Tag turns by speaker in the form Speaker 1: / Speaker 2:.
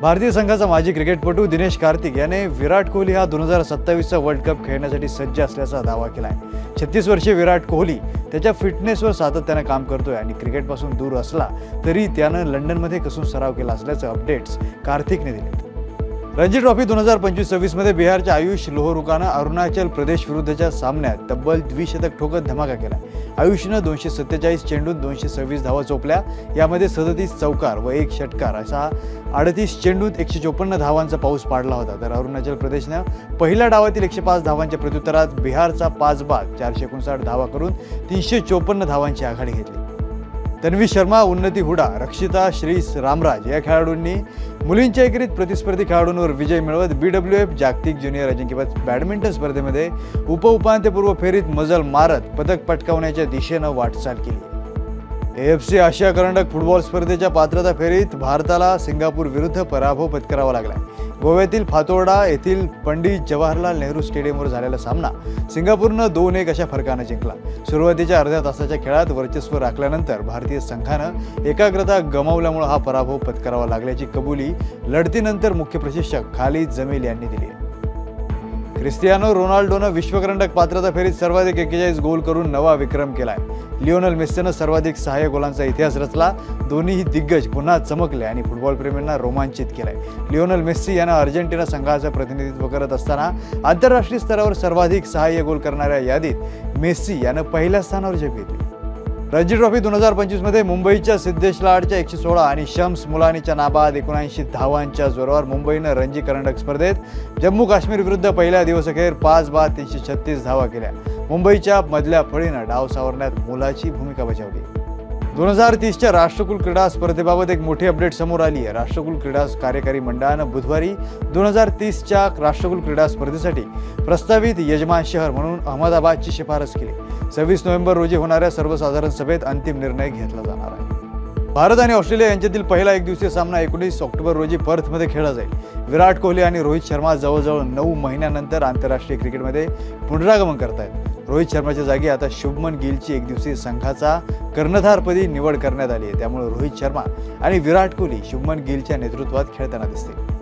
Speaker 1: भारतीय संघाचा माजी क्रिकेटपटू दिनेश कार्तिक याने विराट कोहली हा दोन हजार सत्तावीसचा वर्ल्ड कप खेळण्यासाठी सज्ज असल्याचा दावा केला आहे छत्तीस वर्षीय विराट कोहली त्याच्या फिटनेसवर सातत्यानं काम करतोय आणि क्रिकेटपासून दूर असला तरी त्यानं लंडनमध्ये कसून सराव केला असल्याचं अपडेट्स कार्तिकने दिले रणजी ट्रॉफी दोन हजार पंचवीस सव्वीसमध्ये बिहारच्या आयुष लोहरुकानं अरुणाचल प्रदेश विरुद्धच्या सामन्यात तब्बल द्विशतक ठोकत धमाका केला. आयुषनं दोनशे सत्तेचाळीस चेंडूत दोनशे सव्वीस धावा चोपल्या यामध्ये सदतीस चौकार व एक षटकार असा अडतीस चेंडूत एकशे चोपन्न धावांचा पाऊस पाडला होता. तर अरुणाचल प्रदेशनं पहिल्या डावातील एकशे पाच धावांच्या प्रत्युत्तरात बिहारचा पाच बाद चारशे एकोणसाठ धावा करून तीनशे चोपन्न धावांची आघाडी घेतली. तन्वी शर्मा उन्नती हुडा रक्षिता श्रीस रामराज या खेळाडूंनी मुलींच्या एकेरीत प्रतिस्पर्धी खेळाडूंवर विजय मिळवत बी डब्ल्यू एफ जागतिक ज्युनियर अजिंक्यपद बॅडमिंटन स्पर्धेमध्ये उपउपांत्यपूर्व फेरीत मजल मारत पदक पटकावण्याच्या दिशेनं वाटचाल केली. एफ सी आशिया करंडक फुटबॉल स्पर्धेच्या पात्रता फेरीत भारताला सिंगापूर विरुद्ध पराभव पत्करावा लागला गोव्यातील फातोर्डा येथील पंडित जवाहरलाल नेहरू स्टेडियमवर झालेला सामना सिंगापूरनं दोन एक अशा फरकानं जिंकला. सुरुवातीच्या अर्ध्या तासाच्या खेळात वर्चस्व राखल्यानंतर भारतीय संघानं एकाग्रता गमावल्यामुळे हा पराभव पत्करावा लागल्याची कबुली लढतीनंतर मुख्य प्रशिक्षक खालिद जमील यांनी दिली क्रिस्टियानो रोनाल्डोनं विश्वकरंडक पात्रता फेरीत सर्वाधिक एक्केचाळीस गोल करून नवा विक्रम केलाय. लिओनल मेस्सीनं सर्वाधिक सहाय्य गोलांचा इतिहास रचला. दोन्हीही दिग्गज पुन्हा चमकले आणि फुटबॉल प्रेमींना रोमांचित केलंय. लिओनल मेस्सी यानं अर्जेंटिना संघाचं प्रतिनिधित्व करत असताना आंतरराष्ट्रीय स्तरावर सर्वाधिक सहाय्य गोल करणाऱ्या यादीत मेस्सी यानं पहिल्या स्थानावर झेप घेतली. रणजी ट्रॉफी दोन हजार पंचवीसमध्ये मुंबईच्या सिद्धेश लाडच्या एकशे सोळा आणि शम्स मुलानीच्या नाबाद एकोणऐंशी धावांच्या जोरावर मुंबईनं रणजी करंडक स्पर्धेत जम्मू काश्मीर विरुद्ध पहिल्या दिवसअखेर पाच बाद तीनशे छत्तीस धावा केल्या. मुंबईच्या मधल्या फळीनं डाव सावरण्यात मोलाची भूमिका बजावली. दोन हजार तीसच्या राष्ट्रकुल क्रीडा स्पर्धेबाबत एक मोठी अपडेट समोर आली आहे. राष्ट्रकुल क्रीडा कार्यकारी मंडळानं बुधवारी दोन हजार तीसच्या राष्ट्रकुल क्रीडा स्पर्धेसाठी प्रस्तावित यजमान शहर म्हणून अहमदाबादची शिफारस केली. सव्वीस नोव्हेंबर रोजी होणाऱ्या सर्वसाधारण सभेत अंतिम निर्णय घेतला जाणार आहे. भारत आणि ऑस्ट्रेलिया यांच्यातील पहिला एक दिवसीय सामना एकोणीस ऑक्टोबर रोजी पर्थमध्ये खेळला जाईल. विराट कोहली आणि रोहित शर्मा जवळजवळ नऊ महिन्यानंतर आंतरराष्ट्रीय क्रिकेटमध्ये पुनरागमन करतायत. रोहित शर्माच्या जागी आता शुभमन गिलची एकदिवसीय संघाचा कर्णधारपदी निवड करण्यात आली आहे. त्यामुळे रोहित शर्मा आणि विराट कोहली शुभमन गिलच्या नेतृत्वात खेळताना दिसतील.